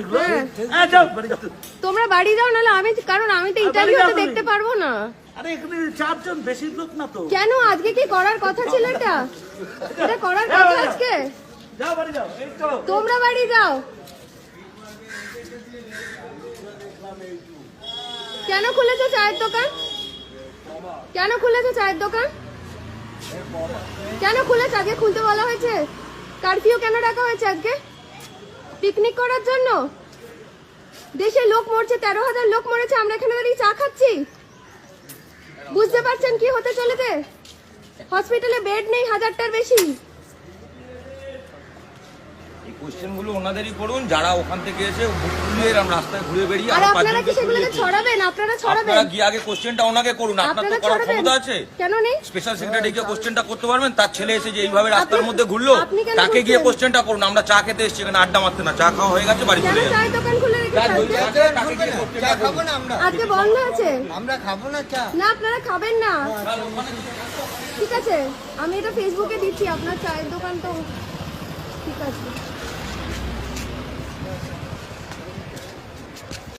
এগুলো হ্যাঁ। হ্যাঁ যাও। বাড়ি যাও তোমরা বাড়ি যাও নাহলে আমি কারণ আমি তো তুমি। দেখতে পারব না। আরে এখানে চারজন বেশি লোক না তো। কেন? আজকে কি করার কথা ছিল এটা? এটা করার কথা আজকে? যাও বাড়ি যাও। তোমরা বাড়ি যাও। কেন খুলেছো চায়ের দোকান? কেন খুলেছো চায়ের দোকান? কেন খুলেছো? আজকে খুলতে বলা হয়েছে। কারফিউ কেন ডাকা হয়েছে আজকে? পিকনিক করার জন্য? দেশে লোক মরছে, তেরো হাজার লোক মরেছে, আমরা এখানে দাঁড়িয়ে চা খাচ্ছি। বুঝতে পারছেন কি হতে চলেছে? হসপিটালে বেড নেই, হাজারটার বেশি। এই কোশ্চেন ওনাদেরই করুন যারা ওখান থেকে এসে ঘুরে রাস্তায় ঘুরে বেরিয়ে আর আপনারা কি সেগুলোকে ছড়াবেন? আপনারা ছড়াবেন? আপনারা গিয়ে আগে কোশ্চেনটা ওনাকে করুন? আপনার তো করার ক্ষমতা আছে। কেন নেই? স্পেশাল সেক্রেটারিকে কোশ্চেনটা করতে পারবেন তার ছেলে এসে যে এইভাবে রাস্তার মধ্যে ঘুরলো তাকে গিয়ে? কোশ্চেনটা করুন আমরা চা খেতে এসেছি এখানে আড্ডা মারতে না চা খাওয়া হয়ে গেছে বাড়ি চলে যাবে। দোকান খুলে খাব না আমরা। আজকে বন্ধ আছে? আমরা খাব না চা। না আপনারা খাবেন না। ঠিক আছে আমি এটা ফেসবুকে দিচ্ছি আপনার চায়ের দোকান তো ঠিক আছে। Thank you.